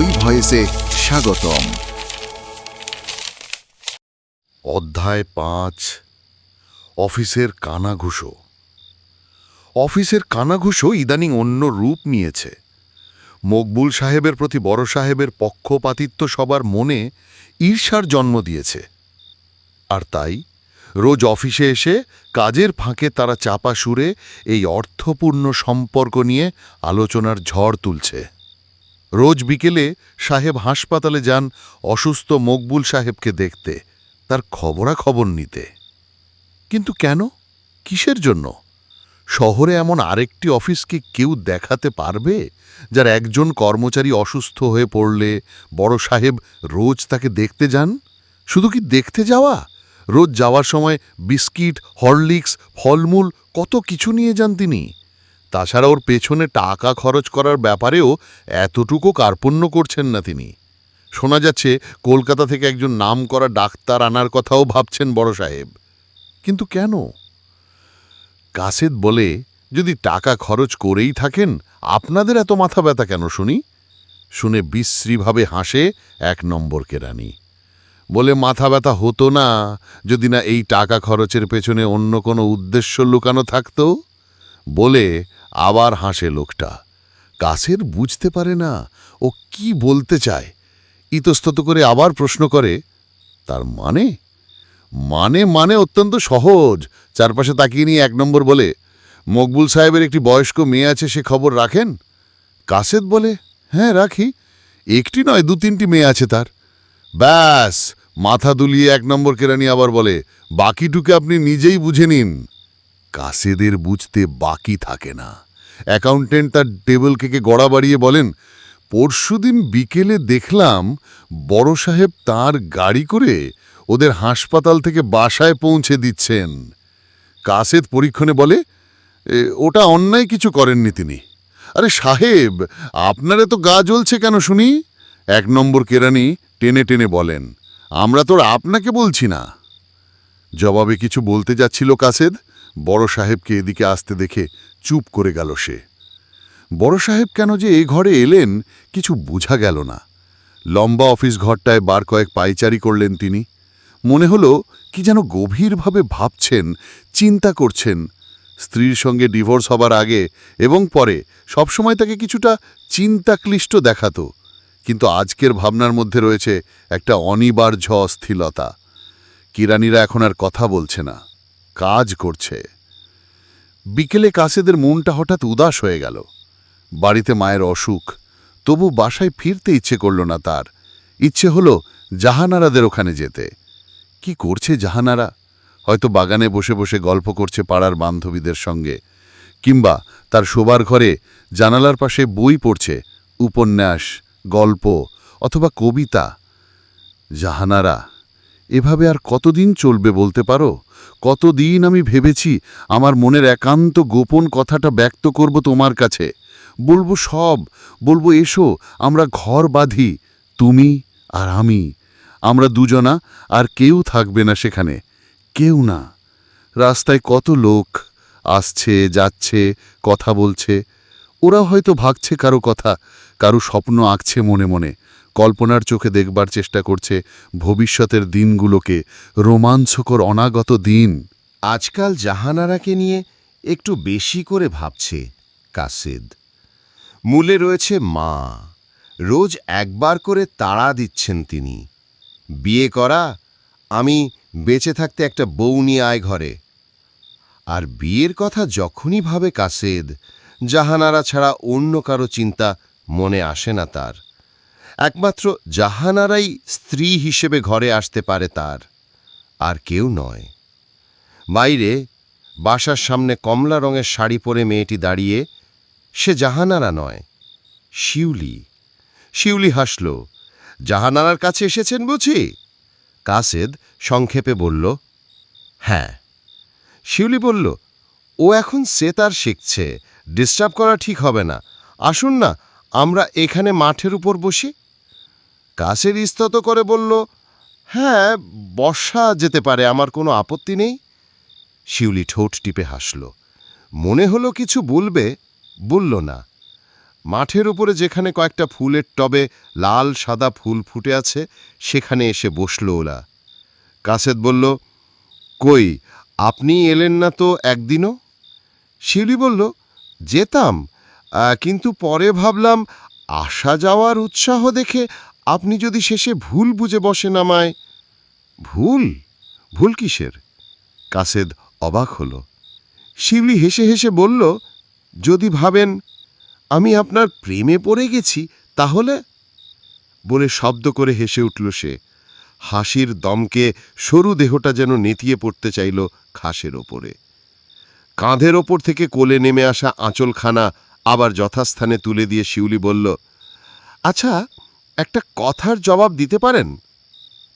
ওই ভয়েসে স্বাগতম। অধ্যায় পাঁচ, অফিসের কানাঘুষো। অফিসের কানাঘুষো ইদানিং অন্য রূপ নিয়েছে। মকবুল সাহেবের প্রতি বড় সাহেবের পক্ষপাতিত্ব সবার মনে ঈর্ষার জন্ম দিয়েছে। আর তাই রোজ অফিসে এসে কাজের ফাঁকে তারা চাপা সুরে এই অর্থপূর্ণ সম্পর্ক নিয়ে আলোচনার ঝড় তুলছে। রোজ বিকেলে সাহেব হাসপাতালে যান অসুস্থ মকবুল সাহেবকে দেখতে। তার খবরাখবর নিতে। কিন্তু কেন? কিসের জন্য? শহরে এমন আরেকটি অফিসকে কেউ দেখাতে পারবে? যার একজন কর্মচারী অসুস্থ হয়ে পড়লে বড় সাহেব রোজ তাকে দেখতে যান? শুধু কি দেখতে যাওয়া? রোজ যাওয়ার সময় বিস্কিট, হরলিক্স, ফলমূল, কত কিছু নিয়ে যান তিনি। তাছাড়া ওর পেছনে টাকা খরচ করার ব্যাপারেও এতটুকু কার্পণ্য করছেন না তিনি। শোনা যাচ্ছে, কলকাতা থেকে একজন নামকরা ডাক্তার আনার কথাও ভাবছেন বড় সাহেব। কিন্তু কেন? কাসেদ বলে, যদি টাকা খরচ করেই থাকেন, আপনাদের এত মাথা ব্যথা কেন শুনি? শুনে বিশ্রীভাবে হাসে এক নম্বর কেরানি। বলে মাথা ব্যথা হতো না, যদি না এই টাকা খরচের পেছনে অন্য কোনো উদ্দেশ্য লুকানো থাকতো? বলে আবার হাসে লোকটা। কাসের বুঝতে পারে না, ও কি বলতে চায়। ইতস্তত করে আবার প্রশ্ন করে, তার মানে? মানে মানে অত্যন্ত সহজ। চারপাশে তাকিয়ে নিয়ে এক নম্বর বলে, মকবুল সাহেবের একটি বয়স্ক মেয়ে আছে, সে খবর রাখেন? কাসেদ বলে? হ্যাঁ রাখি। একটি নয়, দু তিনটি মেয়ে আছে তার। ব্যাস! মাথা দুলিয়ে এক নম্বর কেরানি আবার বলে, বাকিটুকে আপনি নিজেই বুঝে নিন। কাসেদের বুঝতে বাকি থাকে না। অ্যাকাউন্টেন্ট তার টেবিল কেকে গড়া বাড়িয়ে বলেন পরশুদিন বিকেলে দেখলাম বড় সাহেব তার গাড়ি করে ওদের হাসপাতাল থেকে বাসায় পৌঁছে দিচ্ছেন। কাসেদ পরীক্ষণে বলে "এ, ওটা অন্যায় কিছু করেননি তিনি। আরে সাহেব আপনারে তো গা জ্বলছে কেন শুনি? এক নম্বর কেরানি টেনে টেনে বলেন আমরা তোর আপনাকে বলছি না। জবাবে কিছু বলতে যাচ্ছিল কাসেদ বড় সাহেবকে এদিকে আসতে দেখে চুপ করে গেল সে। বড় সাহেব কেন যে এ ঘরে এলেন কিছু বোঝা গেল না। লম্বা অফিস ঘরটায় বার কয়েক পাইচারি করলেন তিনি। মনে হলো কি যেন গভীরভাবে ভাবছেন, চিন্তা করছেন। স্ত্রীর সঙ্গে ডিভোর্স হবার আগে এবং পরে সবসময় তাকে কিছুটা চিন্তাক্লিষ্ট দেখাত। কিন্তু আজকের ভাবনার মধ্যে রয়েছে একটা অনিবার্য অস্থিলতা। কিরানিরা এখন আর কথা বলছে না। কাজ করছে। বিকেলে কাসেদের মনটা হঠাৎ উদাস হয়ে গেল। বাড়িতে মায়ের অসুখ, তবু বাসায় ফিরতে ইচ্ছে করল না তার। ইচ্ছে হলো জাহানারাদের ওখানে যেতে। কি করছে জাহানারা? হয়তো বাগানে বসে বসে গল্প করছে পাড়ার বান্ধবীদের সঙ্গে, কিংবা তার শোবার ঘরে জানালার পাশে বই পড়ছে, উপন্যাস, গল্প অথবা কবিতা। জাহানারা, এভাবে আর কতদিন চলবে বলতে পারো? কতদিন আমি ভেবেছি আমার মনের একান্ত গোপন কথাটা ব্যক্ত করব তোমার কাছে। বলব সব, বলব এসো, আমরা ঘর বাঁধি, তুমি আর আমি। আমরা দুজনা আর কেউ থাকবে না সেখানে, কেউ না। রাস্তায় কত লোক আসছে, যাচ্ছে, কথা বলছে, ওরা হয়তো ভাগছে কারও কথা, কারও স্বপ্ন আঁকছে মনে মনে। কল্পনার চোখে দেখবার চেষ্টা করছে ভবিষ্যতের দিনগুলোকে রোমাঞ্চকর অনাগত দিন। আজকাল জাহানারাকে নিয়ে একটু বেশি করে ভাবছে কাসেদ। মূলে রয়েছে মা। রোজ একবার করে তাড়া দিচ্ছেন তিনি। বিয়ে করা, আমি বেঁচে থাকতে একটা বউ নিয়ে আয় ঘরে। আর বিয়ের কথা যখনই ভাবে কাসেদ, জাহানারা ছাড়া অন্য কারও চিন্তা মনে আসে না তার। একমাত্র জাহানারাই স্ত্রী হিসেবে ঘরে আসতে পারে তার, আর কেউ নয়। বাইরে বাসার সামনে কমলা রঙের শাড়ি পরে মেয়েটি দাঁড়িয়ে, সে জাহানারা নয়, শিউলি। শিউলি হাসল, জাহানারার কাছে এসেছেন বুঝি? কাসেদ সংক্ষেপে বলল হ্যাঁ। শিউলি বলল, ও এখন সেতার শিখছে, ডিস্টার্ব করা ঠিক হবে না। আসুন না, আমরা এখানে মাঠের উপর বসি। কাসের ইস্তত করে বলল হ্যাঁ বসা যেতে পারে, আমার কোনো আপত্তি নেই। শিউলি ঠোঁট টিপে হাসল। মনে হলো কিছু বলবে, বলল না। মাঠের উপরে যেখানে কয়েকটা ফুলের টবে লাল সাদা ফুল ফুটে আছে, সেখানে এসে বসল ওলা কাসেদ বলল, কই, আপনি এলেন না তো একদিনও? শিউলি বলল, যেতাম কিন্তু পরে ভাবলাম, আসা যাওয়ার উৎসাহ দেখে আপনি যদি শেষে ভুল বুঝে বসেন আমায় ভুল? ভুল কিসের? কাসেদ অবাক হল। শিউলি হেসে হেসে বলল, যদি ভাবেন, আমি আপনার প্রেমে পড়ে গেছি, তাহলে? বলে শব্দ করে হেসে উঠল সে। হাসির দমকে সরু দেহটা যেন নেতিয়ে পড়তে চাইল খাসের ওপরে। কাঁধের ওপর থেকে কোলে নেমে আসা আঁচলখানা আবার যথাস্থানে তুলে দিয়ে শিউলি বলল আচ্ছা একটা কথার জবাব দিতে পারেন?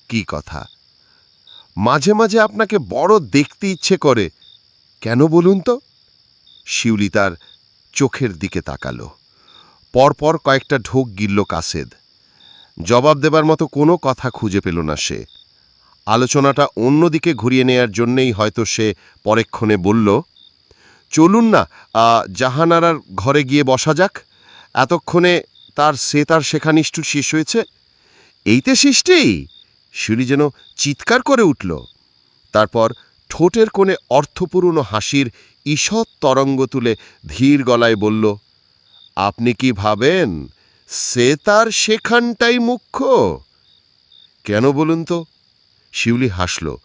কি কথা? মাঝে মাঝে আপনাকে বড় দেখতে ইচ্ছে করে। কেন বলুন তো? শিউলি তার চোখের দিকে তাকালো। পরপর কয়েকটা ঢোক গিলল কাসেদ। জবাব দেবার মতো কোনো কথা খুঁজে পেল না সে। আলোচনাটা অন্যদিকে ঘুরিয়ে নেয়ার জন্যেই হয়তো সে পরেক্ষণে বলল, চলুন না জাহানারার ঘরে গিয়ে বসা যাক। এতক্ষণে তার সে তার শেখা নিষ্ঠুর শেষ হয়েছে। এইতে সৃষ্টি! শিউলি যেন চিৎকার করে উঠল। তারপর ঠোঁটের কোণে অর্থপূর্ণ হাসির ঈষৎ তরঙ্গ তুলে ধীর গলায় বলল, আপনি কি ভাবেন সে তার সেখানটাই মুখ্য? কেন বলুন তো? শিউলি হাসল,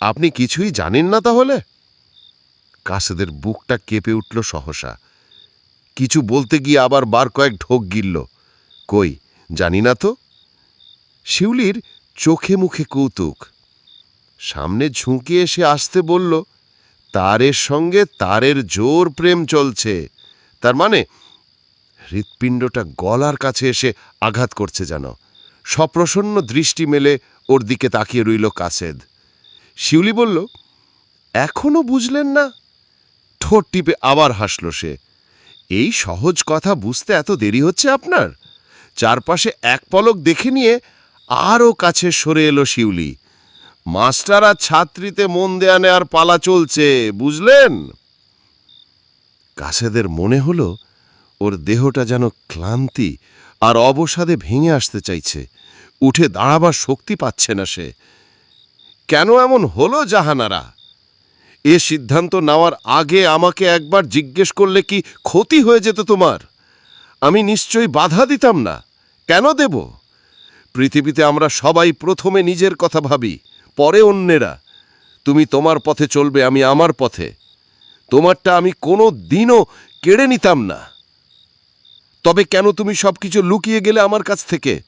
আপনি কিছুই জানেন না তাহলে? কাসেদের বুকটা কেঁপে উঠল সহসা। কিছু বলতে গিয়ে আবার বার কয়েক ঢোক গিলল। কই, জানি না তো। শিউলির চোখে মুখে কৌতুক। সামনে ঝুঁকে এসে আসতে বলল, তারের সঙ্গে তারের জোর প্রেম চলছে। তার মানে হৃৎপিণ্ডটা গলার কাছে এসে আঘাত করছে যেন। সপ্রসন্ন দৃষ্টি মেলে ওর দিকে তাকিয়ে রইল কাসেদ। শিউলি বলল, এখনও বুঝলেন না? ঠোঁট টিপে আবার হাসল সে। এই সহজ কথা বুঝতে এত দেরি হচ্ছে আপনার? চারপাশে এক পলক দেখে নিয়ে আরও কাছে সরে এলো শিউলি। মাস্টার আর ছাত্রীতে মন দেয়া নেয়ার পালা চলছে, বুঝলেন? কাসেদের মনে হলো ওর দেহটা যেন ক্লান্তি আর অবসাদে ভেঙে আসতে চাইছে। উঠে দাঁড়াবার শক্তি পাচ্ছে না সে। কেন এমন হলো জাহানারা? এ সিদ্ধান্ত নেওয়ার আগে আমাকে একবার জিজ্ঞেস করলে কি ক্ষতি হয়ে যেত তোমার? আমি নিশ্চয়ই বাধা দিতাম না। কেন দেব? পৃথিবীতে আমরা সবাই প্রথমে নিজের কথা ভাবি, পরে অন্যেরা। তুমি তোমার পথে চলবে, আমি আমার পথে। তোমারটা আমি কোনো দিনও কেড়ে নিতাম না। তবে কেন তুমি সবকিছু লুকিয়ে গেলে আমার কাছ থেকে?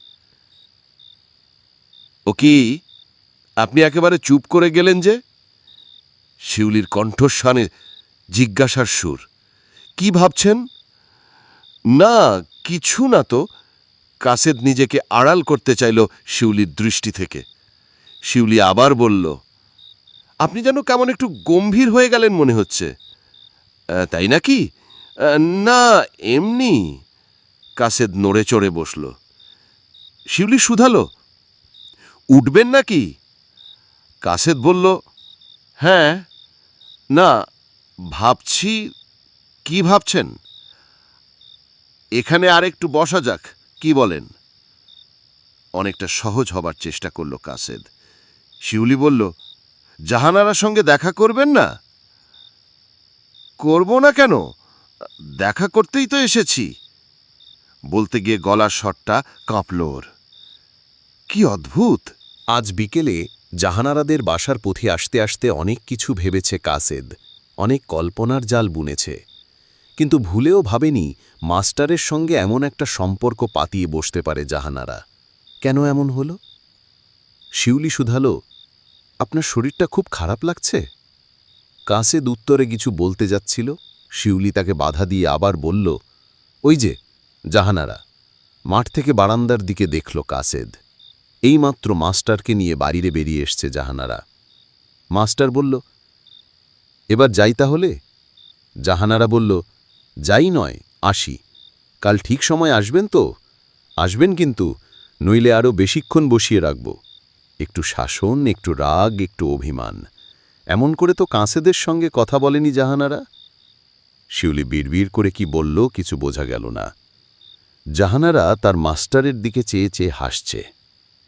ও কি, আপনি একেবারে চুপ করে গেলেন যে? শিউলির কণ্ঠস্বানে জিজ্ঞাসার সুর। কি ভাবছেন? না, কিছু না তো। কাসেদ নিজেকে আড়াল করতে চাইল শিউলির দৃষ্টি থেকে। শিউলি আবার বলল, আপনি যেন কেমন একটু গম্ভীর হয়ে গেলেন মনে হচ্ছে। তাই নাকি? না, এমনি। কাসেদ নড়ে চড়ে বসল। শিউলি শুধালো, উঠবেন নাকি? কাসেদ বলল হ্যাঁ। না, ভাবছি, কি ভাবছেন? এখানে আর একটু বসা যাক। কি বলেন? অনেকটা সহজ হবার চেষ্টা করল কাসেদ। শিউলি বলল জাহানারার সঙ্গে দেখা করবেন না? করব না কেন? দেখা করতেই তো এসেছি। বলতে গিয়ে গলার স্বরটা কাঁপল ওর। কি অদ্ভুত! আজ বিকেলে জাহানারাদের বাসার পথে আসতে আসতে অনেক কিছু ভেবেছে কাসেদ। অনেক কল্পনার জাল বুনেছে। কিন্তু ভুলেও ভাবেনি মাস্টারের সঙ্গে এমন একটা সম্পর্ক পাতিয়ে বসতে পারে জাহানারা। কেন এমন হল? শিউলি শুধালো, আপনার শরীরটা খুব খারাপ লাগছে? কাসেদ উত্তরে কিছু বলতে যাচ্ছিল, শিউলি তাকে বাধা দিয়ে আবার বলল, ওই যে, জাহানারা, মাঠ থেকে বারান্দার দিকে দেখল কাসেদ। এইমাত্র মাস্টারকে নিয়ে বাড়িরে বেরিয়ে এসছে জাহানারা। মাস্টার বলল, এবার যাই তাহলে? জাহানারা বলল যাই নয়, আসি। কাল ঠিক সময় আসবেন তো? আসবেন কিন্তু, নইলে আরও বেশিক্ষণ বসিয়ে রাখব। একটু শাসন, একটু রাগ, একটু অভিমান। এমন করে তো কাঁসেদের সঙ্গে কথা বলেনি জাহানারা? শিউলি বিড়বিড় করে কি বলল কিছু বোঝা গেল না। জাহানারা তার মাস্টারের দিকে চেয়ে চেয়ে হাসছে।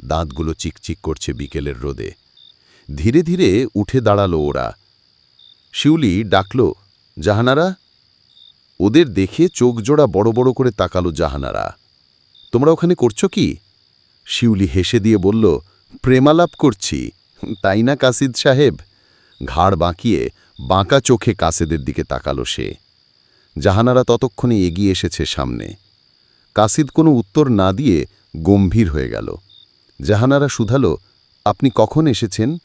দাঁতগুলো চিকচিক করছে বিকেলের রোদে। ধীরে ধীরে উঠে দাঁড়াল ওরা। শিউলি ডাকল, জাহানারা ওদের দেখে চোখ জোড়া বড় বড় করে তাকালো জাহানারা। তোমরা ওখানে করছ কি? শিউলি হেসে দিয়ে বলল, প্রেমালাপ করছি। তাই না, কাসিদ সাহেব? ঘাড় বাঁকিয়ে বাঁকা চোখে কাসেদের দিকে তাকালো সে। জাহানারা ততক্ষণে এগিয়ে এসেছে সামনে। কাসিদ কোনো উত্তর না দিয়ে গম্ভীর হয়ে গেল। জাহানারা শুধালো, আপনি কখন এসেছেন?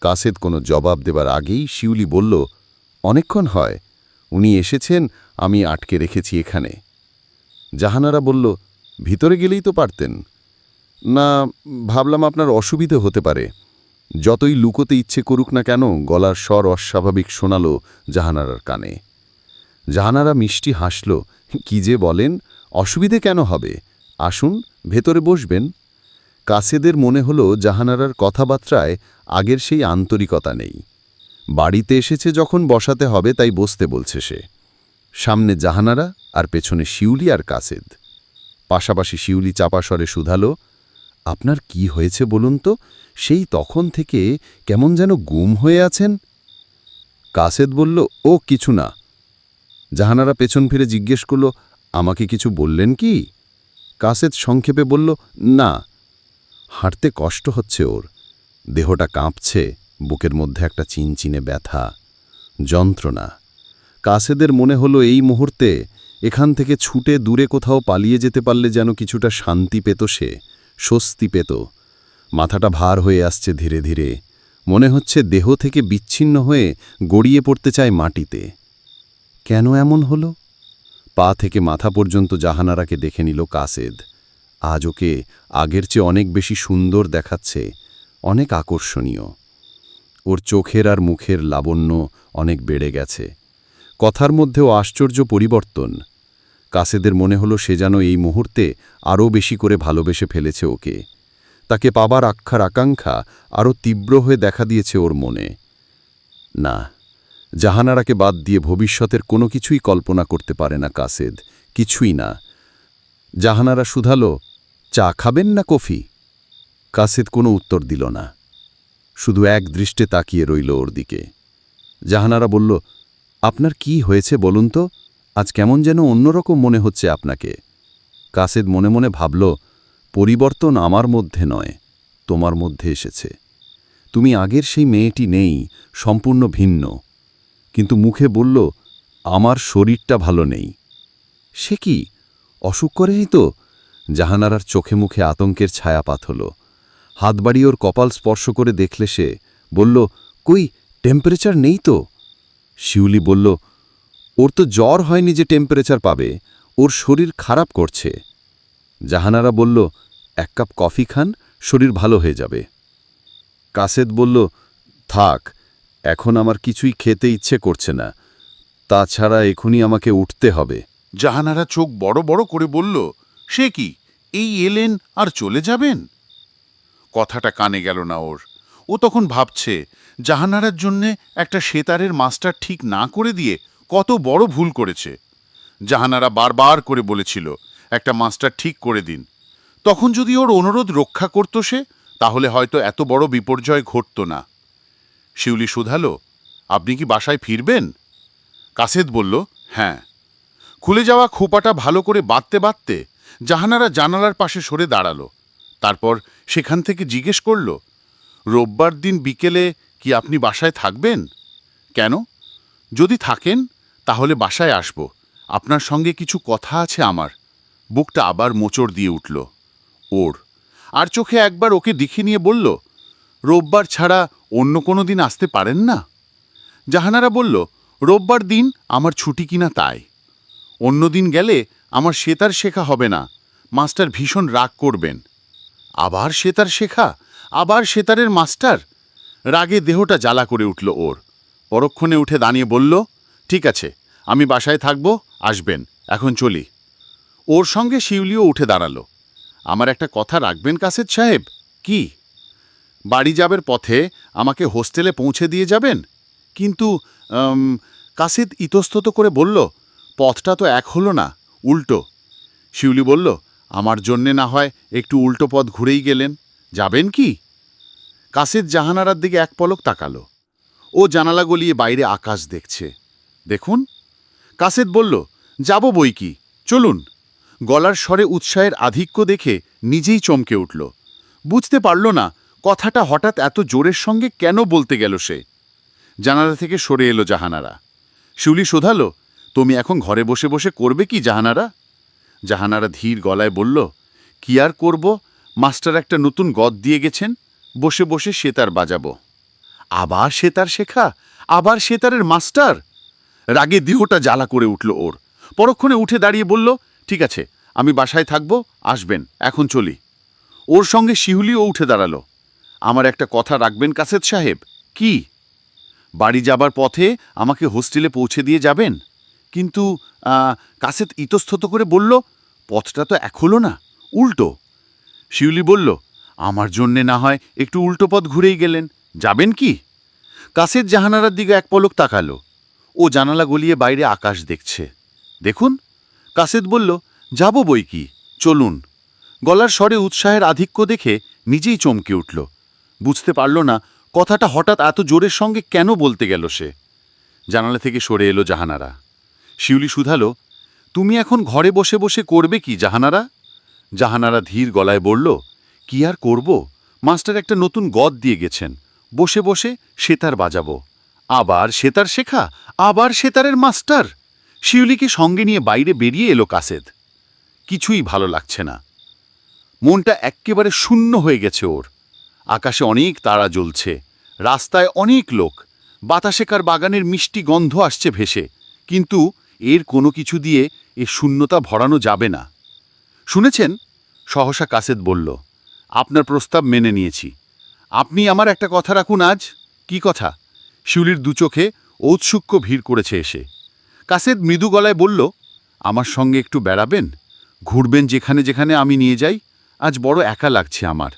কাসেদ কোনো জবাব দেবার আগেই শিউলি বলল, অনেকক্ষণ হয়। উনি এসেছেন, আমি আটকে রেখেছি এখানে। জাহানারা বলল, ভিতরে গেলেই তো পারতেন। না, ভাবলাম আপনার অসুবিধে হতে পারে। যতই লুকোতে ইচ্ছে করুক না কেন, গলার স্বর অস্বাভাবিক শোনালো জাহানারার কানে। জাহানারা মিষ্টি হাসল, কি যে বলেন, অসুবিধে কেন হবে? আসুন, ভেতরে বসবেন। কাসেদের মনে হলো জাহানারার কথাবার্তায় আগের সেই আন্তরিকতা নেই। বাড়িতে এসেছে যখন বসাতে হবে তাই বসতে বলছে সে। সামনে জাহানারা আর পেছনে শিউলি আর কাসেদ। পাশাপাশি শিউলি চাপাস্বরে শুধালো, আপনার কি হয়েছে বলুন তো? সেই তখন থেকে কেমন যেন গুম হয়ে আছেন? কাসেদ বলল, ও, কিছু না। জাহানারা পেছন ফিরে জিজ্ঞেস করল, আমাকে কিছু বললেন কি? কাসেদ সংক্ষেপে বলল, না। হাঁটতে কষ্ট হচ্ছে ওর। দেহটা কাঁপছে। বুকের মধ্যে একটা চিনচিনে ব্যথা, যন্ত্রণা। কাসেদের মনে হলো এই মুহূর্তে এখান থেকে ছুটে দূরে কোথাও পালিয়ে যেতে পারলে যেন কিছুটা শান্তি পেত সে, স্বস্তি পেত। মাথাটা ভার হয়ে আসছে ধীরে ধীরে। মনে হচ্ছে দেহ থেকে বিচ্ছিন্ন হয়ে গড়িয়ে পড়তে চায় মাটিতে। কেন এমন হলো? পা থেকে মাথা পর্যন্ত জাহানারাকে দেখে নিল কাসেদ। আজ ওকে আগের চেয়ে অনেক বেশি সুন্দর দেখাচ্ছে, অনেক আকর্ষণীয়। ওর চোখের আর মুখের লাবণ্য অনেক বেড়ে গেছে। কথার মধ্যেও আশ্চর্য পরিবর্তন। কাসেদের মনে হলো সে যেন এই মুহূর্তে আরও বেশি করে ভালোবেসে ফেলেছে ওকে। তাকে পাবার আক্ষার আকাঙ্ক্ষা আরও তীব্র হয়ে দেখা দিয়েছে ওর মনে। না, জাহানারাকে বাদ দিয়ে ভবিষ্যতের কোনো কিছুই কল্পনা করতে পারে না কাসেদ, কিছুই না। জাহানারা শুধালো, চা খাবেন না কফি? কাসেদ কোনো উত্তর দিল না। শুধু এক দৃষ্টে তাকিয়ে রইল ওর দিকে। জাহানারা বলল, আপনার কি হয়েছে বলুন তো? আজ কেমন যেন অন্যরকম মনে হচ্ছে আপনাকে। কাসেদ মনে মনে ভাবল, পরিবর্তন আমার মধ্যে নয়, তোমার মধ্যে এসেছে। তুমি আগের সেই মেয়েটি নেই, সম্পূর্ণ ভিন্ন। কিন্তু মুখে বলল, আমার শরীরটা ভালো নেই। সে কি? অসুখ করেই তো? জাহানারার চোখে মুখে আতঙ্কের ছায়াপাত হল হাত বাড়িয়ে ওর কপাল স্পর্শ করে দেখলে সে, বলল, কই টেম্পারেচার নেই তো? শিউলি বলল, ওর তো জ্বর হয়নি যে টেম্পারেচার পাবে, ওর শরীর খারাপ করছে। জাহানারা বলল, এক কাপ কফি খান, শরীর ভালো হয়ে যাবে। কাসেদ বলল, থাক, এখন আমার কিছুই খেতে ইচ্ছে করছে না, তাছাড়া এখনই আমাকে উঠতে হবে। জাহানারা চোখ বড় বড় করে বলল, সে কি, এই এলেন আর চলে যাবেন? কথাটা কানে গেল না ওর। ও তখন ভাবছে, জাহানারার জন্যে একটা সেতারের মাস্টার ঠিক না করে দিয়ে কত বড় ভুল করেছে। জাহানারা বারবার করে বলেছিল, একটা মাস্টার ঠিক করে দিন। তখন যদি ওর অনুরোধ রক্ষা করত সে, তাহলে হয়তো এত বড় বিপর্যয় ঘটত না। শিউলি শুধালো, আপনি কি বাসায় ফিরবেন? কাসেদ বলল হ্যাঁ। খুলে যাওয়া খোপাটা ভালো করে বাঁধতে বাঁধতে জাহানারা জানালার পাশে সরে দাঁড়াল। তারপর সেখান থেকে জিজ্ঞেস করল, রোববার দিন বিকেলে কি আপনি বাসায় থাকবেন? কেন? যদি থাকেন, তাহলে বাসায় আসব। আপনার সঙ্গে কিছু কথা আছে আমার। বুকটা আবার মোচড় দিয়ে উঠল। ওর আর চোখে একবার ওকে দেখে নিয়ে বলল, রোববার ছাড়া অন্য কোনো দিন আসতে পারেন না? জাহানারা বলল, রোববার দিন আমার ছুটি কিনা তাই। অন্য দিন গেলে আমার সেতার শেখা হবে না। মাস্টার ভীষণ রাগ করবেন। আবার সেতার শেখা, আবার সেতারের মাস্টার। রাগে দেহটা জ্বালা করে উঠল ওর। পরক্ষণে উঠে দাঁড়িয়ে বলল, ঠিক আছে, আমি বাসায় থাকব, আসবেন, এখন চলি। ওর সঙ্গে শিউলিও উঠে দাঁড়াল। আমার একটা কথা রাখবেন কাসেদ সাহেব? কি? বাড়ি যাবের পথে আমাকে হোস্টেলে পৌঁছে দিয়ে যাবেন? কিন্তু কাসিদ ইতস্তত করে বলল, পথটা তো এক হলো না, উল্টো। শিউলি বলল আমার জন্যে না হয় একটু উল্টো পথ ঘুরেই গেলেন। যাবেন কি? কাসেদ জাহানারার দিকে এক পলক তাকালো। ও জানালা গলিয়ে বাইরে আকাশ দেখছে। দেখুন, কাসেদ বলল, যাব বই কি? চলুন। গলার স্বরে উৎসাহের আধিক্য দেখে নিজেই চমকে উঠল। বুঝতে পারল না, কথাটা হঠাৎ এত জোরের সঙ্গে কেন বলতে গেল সে। জানালা থেকে সরে এলো জাহানারা। শিউলি শোধালো, তুমি এখন ঘরে বসে বসে করবে কি জাহানারা? জাহানারা ধীর গলায় বলল, কি আর করব? মাস্টার একটা নতুন গদ দিয়ে গেছেন, বসে বসে সেতার বাজাবো। আবার সেতার শেখা? আবার সেতারের মাস্টার? রাগে দেহটা জ্বালা করে উঠল ওর। পরক্ষণে উঠে দাঁড়িয়ে বলল, ঠিক আছে, আমি বাসায় থাকব, আসবেন, এখন চলি। ওর সঙ্গে শিহুলিও উঠে দাঁড়াল। আমার একটা কথা রাখবেন কাসেদ সাহেব, কি? বাড়ি যাবার পথে আমাকে হোস্টেলে পৌঁছে দিয়ে যাবেন? কিন্তু কাসেদ ইতস্তত করে বলল পথটা তো এক হলো না, উল্টো। শিউলি বলল, আমার জন্যে না হয় একটু উল্টো পথ ঘুরেই গেলেন, যাবেন কি? কাসেদ জাহানারার দিকে এক পলক তাকালো। ও জানালা গলিয়ে বাইরে আকাশ দেখছে। দেখুন, কাসেদ বলল, যাব বই কি? চলুন। গলার স্বরে উৎসাহের আধিক্য দেখে নিজেই চমকে উঠল। বুঝতে পারল না কথাটা হঠাৎ এত জোরের সঙ্গে কেন বলতে গেল সে। জানালা থেকে সরে এলো জাহানারা। শিউলি শুধালো তুমি এখন ঘরে বসে বসে করবে কি, জাহানারা? জাহানারা ধীর গলায় বলল, কি আর করব? মাস্টার একটা নতুন গদ দিয়ে গেছেন। বসে বসে সেতার বাজাবো। আবার সেতার শেখা? আবার সেতারের মাস্টার? শিউলিকে সঙ্গে নিয়ে বাইরে বেরিয়ে এলো কাসেদ। কিছুই ভালো লাগছে না। মনটা এক্কেবারে শূন্য হয়ে গেছে ওর। আকাশে অনেক তারা জ্বলছে। রাস্তায় অনেক লোক। বাতাসেকার বাগানের মিষ্টি গন্ধ আসছে ভেসে। কিন্তু এর কোনো কিছু দিয়ে এ শূন্যতা ভরানো যাবে না। শুনেছেন? সহসা কাসেদ বলল, আপনার প্রস্তাব মেনে নিয়েছি। আপনি আমার একটা কথা রাখুন আজ? কি কথা? শিউলির দুচোখে ঔৎসুক্য ভিড় করেছে এসে। কাসেদ মৃদু গলায় বলল, আমার সঙ্গে একটু বেড়াবেন? ঘুরবেন যেখানে যেখানে আমি নিয়ে যাই? আজ বড় একা লাগছে আমার।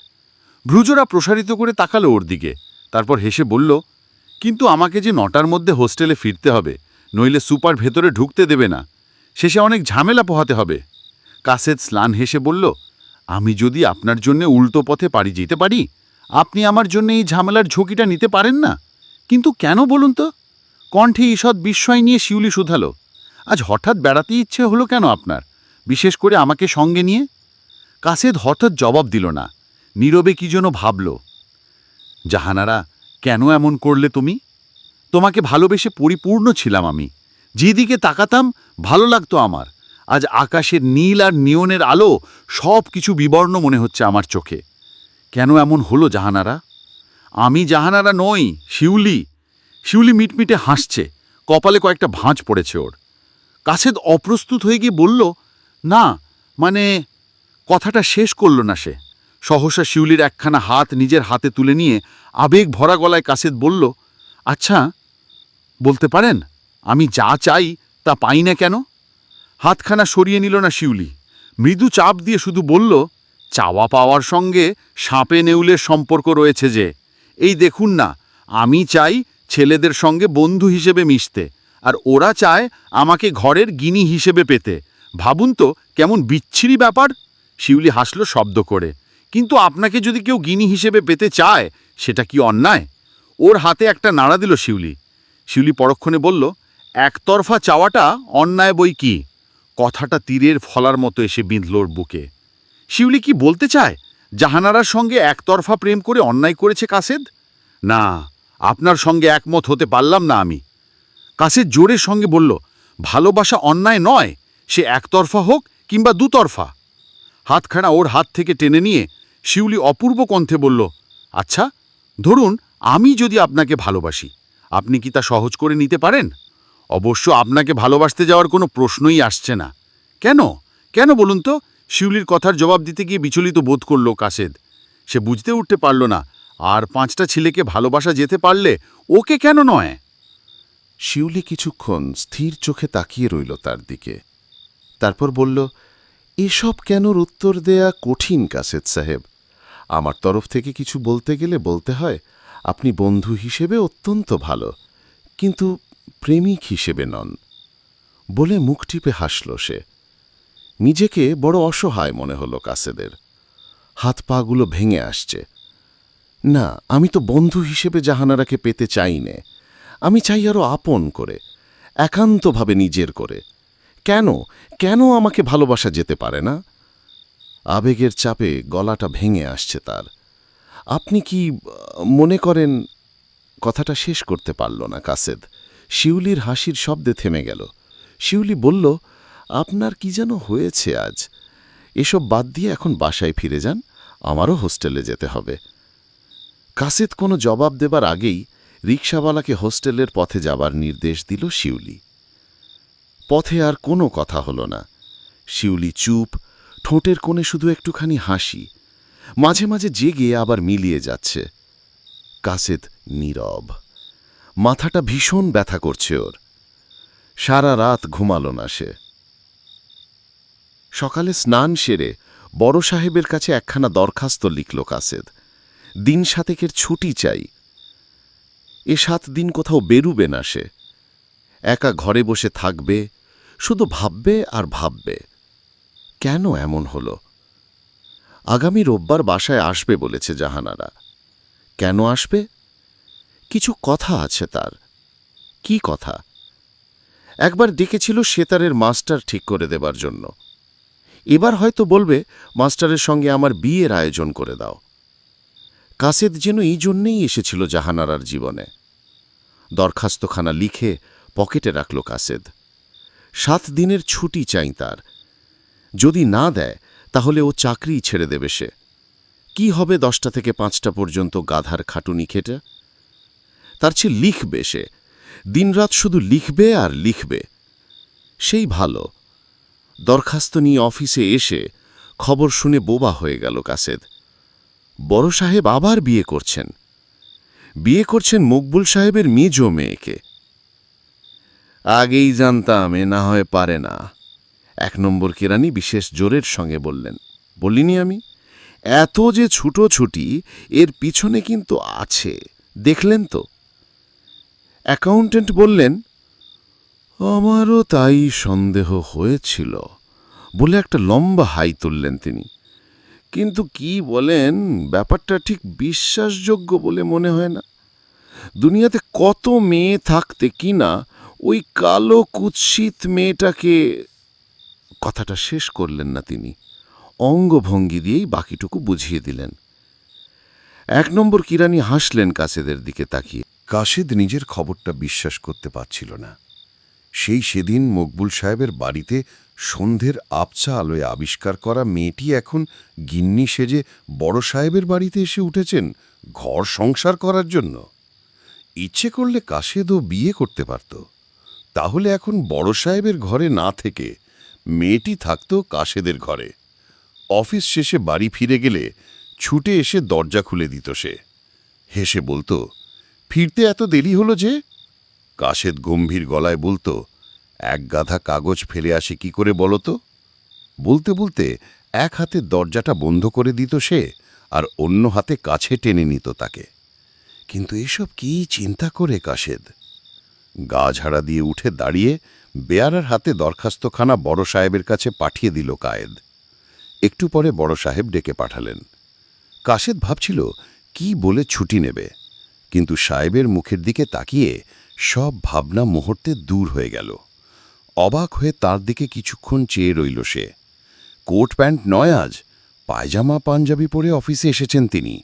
ভ্রুজোরা প্রসারিত করে তাকালো ওর দিকে। তারপর হেসে বলল, কিন্তু আমাকে যে নটার মধ্যে হোস্টেলে ফিরতে হবে, নইলে সুপার ভেতরে ঢুকতে দেবে না। শেষে অনেক ঝামেলা পোহাতে হবে। কাসেদ স্লান হেসে বলল, আমি যদি আপনার জন্য উল্টো পথে পাড়ি যেতে পারি, আপনি আমার জন্য এই ঝামেলার ঝুঁকিটা নিতে পারেন না। কিন্তু কেন বলুন তো? কণ্ঠে ঈষৎ বিস্ময় নিয়ে শিউলি শুধালো। আজ হঠাৎ বেড়াতে ইচ্ছে হলো কেন আপনার? বিশেষ করে আমাকে সঙ্গে নিয়ে? কাসেদ হঠাৎ জবাব দিল না। নীরবে কি যেন ভাবল। জাহানারা, কেন এমন করলে তুমি? তোমাকে ভালোবেসে পরিপূর্ণ ছিলাম আমি। যেদিকে তাকাতাম, ভালো লাগতো আমার। আজ আকাশের নীল আর নিয়নের আলো সব কিছু বিবর্ণ মনে হচ্ছে আমার চোখে। কেন এমন হলো জাহানারা? আমি জাহানারা নই, শিউলি। শিউলি মিটমিটে হাসছে, কপালে কয়েকটা ভাঁজ পড়েছে ওর। কাছেদ অপ্রস্তুত হয়ে গিয়ে বলল, না মানে কথাটা শেষ করল না সে। সহসা শিউলির একখানা হাত নিজের হাতে তুলে নিয়ে আবেগ ভরা গলায় কাসেদ বলল আচ্ছা বলতে পারেন? আমি যা চাই তা পাই না কেন? হাতখানা সরিয়ে নিল না শিউলি। মৃদু চাপ দিয়ে শুধু বলল, চাওয়া পাওয়ার সঙ্গে সাপে নেউলের সম্পর্ক রয়েছে যে। এই দেখুন না, আমি চাই ছেলেদের সঙ্গে বন্ধু হিসেবে মিশতে, আর ওরা চায় আমাকে ঘরের গিনি হিসেবে পেতে। ভাবুন তো, কেমন বিচ্ছিরি ব্যাপার? শিউলি হাসল শব্দ করে। কিন্তু আপনাকে যদি কেউ গিনি হিসেবে পেতে চায়, সেটা কি অন্যায়? ওর হাতে একটা নাড়া দিল শিউলি। শিউলি পরক্ষণে বলল একতরফা চাওয়াটা অন্যায় বই কি? কথাটা তীরের ফলার মতো এসে বিঁধল ওর বুকে। শিউলি কি বলতে চায়? জাহানারার সঙ্গে একতরফা প্রেম করে অন্যায় করেছে কাসেদ? না, আপনার সঙ্গে একমত হতে পারলাম না আমি। কাসেদ জোরের সঙ্গে বলল, ভালোবাসা অন্যায় নয়, সে একতরফা হোক কিংবা দুতরফা। হাতখানা ওর হাত থেকে টেনে নিয়ে শিউলি অপূর্ব কণ্ঠে বলল আচ্ছা ধরুন আমি যদি আপনাকে ভালোবাসি, আপনি কি তা সহজ করে নিতে পারেন? অবশ্য আপনাকে ভালোবাসতে যাওয়ার কোনো প্রশ্নই আসছে না। কেন? কেন বলুন তো? শিউলির কথার জবাব দিতে গিয়ে বিচলিত বোধ করল কাসেদ সে বুঝতে উঠতে পারল না, আর পাঁচটা ছেলেকে ভালোবাসা যেতে পারলে ওকে কেন নয়? শিউলি কিছুক্ষণ স্থির চোখে তাকিয়ে রইল তার দিকে। তারপর বলল, এসব কেনর উত্তর দেয়া কঠিন কাসেদ সাহেব? আমার তরফ থেকে কিছু বলতে গেলে বলতে হয়, আপনি বন্ধু হিসেবে অত্যন্ত ভালো। কিন্তু প্রেমিক হিসেবে নন বলে মুখ টিপে হাসল সে। নিজেকে বড় অসহায় মনে হলো কাসেদের। হাত পাগুলো ভেঙে আসছে। না, আমি তো বন্ধু হিসেবে জাহানারাকে পেতে চাই নে আমি চাই আরও আপন করে, একান্তভাবে নিজের করে। কেন? কেন আমাকে ভালোবাসা যেতে পারে না? আবেগের চাপে গলাটা ভেঙে আসছে তার। আপনি কি মনে করেন, কথাটা শেষ করতে পারল না কাসেদ। শিউলির হাসির শব্দে থেমে গেল। শিউলি বলল, আপনার কি যেন হয়েছে আজ? এসব বাদ দিয়ে এখন বাসায় ফিরে যান, আমারও হোস্টেলে যেতে হবে। কাসেদ কোনো জবাব দেবার আগেই রিক্সাওয়ালাকে হোস্টেলের পথে যাবার নির্দেশ দিল শিউলি। পথে আর কোনো কথা হল না। শিউলি চুপ, ঠোঁটের কোণে শুধু একটুখানি হাসি। মাঝে মাঝে জেগে আবার মিলিয়ে যাচ্ছে। কাসেদ নীরব। মাথাটা ভীষণ ব্যথা করছে ওর। সারা রাত ঘুমালো না সে। সকালে স্নান সেরে বড় সাহেবের কাছে একখানা দরখাস্ত লিখল কাসেদ। দিন সাতেকের ছুটি চাই। এ সাত দিন কোথাও বেরুবে না সে। একা ঘরে বসে থাকবে, শুধু ভাববে আর ভাববে। কেন এমন হলো? আগামী রোববার বাসায় আসবে বলেছে জাহানারা। কেন আসবে? কিছু কথা আছে তার। কি কথা? একবার ডেকেছিল সেতারের মাস্টার ঠিক করে দেবার জন্য। এবার হয়তো বলবে, মাস্টারের সঙ্গে আমার বিয়ের আয়োজন করে দাও। কাসেদ যেন এই জন্যেই এসেছিল জাহানারার জীবনে। দরখাস্তখানা লিখে পকেটে রাখল কাসেদ। সাত দিনের ছুটি চাই তার। যদি না দেয়, তাহলে ও চাকরি ছেড়ে দেবে সে। কি হবে দশটা থেকে পাঁচটা পর্যন্ত গাধার খাটুনি খেটে? তার চেয়ে লিখবে সে। দিনরাত শুধু লিখবে আর লিখবে। সেই ভালো। দরখাস্ত নিয়ে অফিসে এসে খবর শুনে বোবা হয়ে গেল কাসেদ। বড় সাহেব আবার বিয়ে করছেন। বিয়ে করছেন মকবুল সাহেবের মেজ মেয়েকে। আগেই জানতাম এ না হয় পারে না। এক নম্বর কেরানি বিশেষ জোরের সঙ্গে বললেন, বলিনি আমি? এত যে ছুটোছুটি, এর পিছনে কিন্তু আছে। দেখলেন তো? অ্যাকাউন্টেন্ট বললেন, আমারও তাই সন্দেহ হয়েছিল। বলে একটা লম্বা হাই তুললেন তিনি। কিন্তু কি বলেন, ব্যাপারটা ঠিক বিশ্বাসযোগ্য বলে মনে হয় না। দুনিয়াতে কত মেয়ে থাকতে কি না, ওই কালো কুৎসিত মেয়েটাকে কথাটা শেষ করলেন না তিনি। অঙ্গভঙ্গি দিয়েই বাকিটুকু বুঝিয়ে দিলেন। এক নম্বর কিরানি হাসলেন কাছেদের দিকে তাকিয়ে। কাশেদ নিজের খবরটা বিশ্বাস করতে পারছিল না। সেই সেদিন মকবুল সাহেবের বাড়িতে সন্ধ্যের আবছা আলোয় আবিষ্কার করা মেয়েটি এখন গিন্নি সেজে বড় সাহেবের বাড়িতে এসে উঠেছেন ঘর সংসার করার জন্য। ইচ্ছে করলে কাশেদও বিয়ে করতে পারত। তাহলে এখন বড় সাহেবের ঘরে না থেকে মেয়েটি থাকত কাশেদের ঘরে। অফিস শেষে বাড়ি ফিরে গেলে ছুটে এসে দরজা খুলে দিত সে। হেসে বলতো ফিরতে এত দেরি হলো যে? কাশেদ গম্ভীর গলায় বলতো, এক গাধা কাগজ ফেলে আসে কি করে বলো তো? বলতে বলতে এক হাতে দরজাটা বন্ধ করে দিত সে, আর অন্য হাতে কাছে টেনে নিত তাকে। কিন্তু এসব কি চিন্তা করে কাশেদ? গা ঝাড়া দিয়ে উঠে দাঁড়িয়ে বেয়ারার হাতে দরখাস্তখানা বড় সাহেবের কাছে পাঠিয়ে দিল কায়েদ। একটু পরে বড় সাহেব ডেকে পাঠালেন। কাশেদ ভাবছিল, কি বলে ছুটি নেবে? কিন্তু সাহেবের মুখের দিকে তাকিয়ে সব ভাবনা মুহূর্তে দূর হয়ে গেল। অবাক হয়ে তার দিকে কিছুক্ষণ চেয়ে রইল সে। কোট প্যান্ট নয় আজ, পায়জামা পাঞ্জাবি পরে অফিসে এসেছেন তিনি।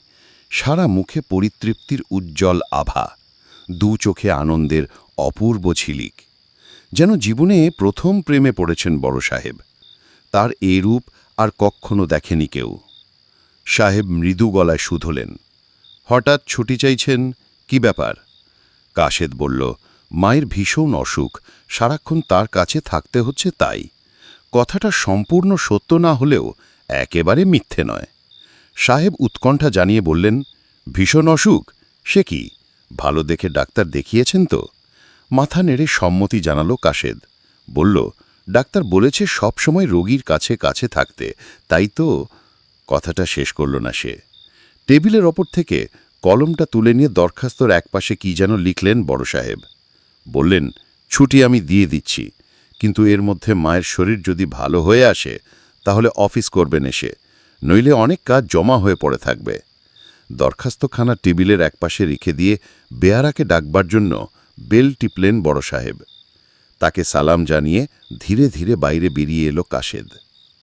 সারা মুখে পরিতৃপ্তির উজ্জ্বল আভা, দু চোখে আনন্দের অপূর্ব ঝিলিক। যেন জীবনে প্রথম প্রেমে পড়েছেন বড় সাহেব। তার এই রূপ আর কখনো দেখেনি কেউ। সাহেব মৃদু গলায় শুধলেন। হঠাৎ ছুটি চাইছেন কি ব্যাপার? কাশেদ বলল, মায়ের ভীষণ অসুখ, সারাক্ষণ তার কাছে থাকতে হচ্ছে তাই। কথাটা সম্পূর্ণ সত্য না হলেও একেবারে মিথ্যে নয়। সাহেব উৎকণ্ঠা জানিয়ে বললেন, ভীষণ অসুখ? সে কি? ভালো দেখে ডাক্তার দেখিয়েছেন তো? মাথা নেড়ে সম্মতি জানালো কাশেদ। বলল, ডাক্তার বলেছে সবসময় রোগীর কাছে কাছে থাকতে, তাই তো? কথাটা শেষ করল না সে। টেবিলের ওপর থেকে কলমটা তুলে নিয়ে দরখাস্তর একপাশে কি যেন লিখলেন বড় সাহেব। বললেন, ছুটি আমি দিয়ে দিচ্ছি, কিন্তু এর মধ্যে মায়ের শরীর যদি ভালো হয়ে আসে, তাহলে অফিস করবেন এসে, নইলে অনেক কাজ জমা হয়ে পড়ে থাকবে। দরখাস্তখানা টেবিলের একপাশে রেখে দিয়ে বেয়ারাকে ডাকবার জন্য বেল টিপলেন বড় সাহেব। তাকে সালাম জানিয়ে ধীরে ধীরে বাইরে বেরিয়ে এলো কাশেদ।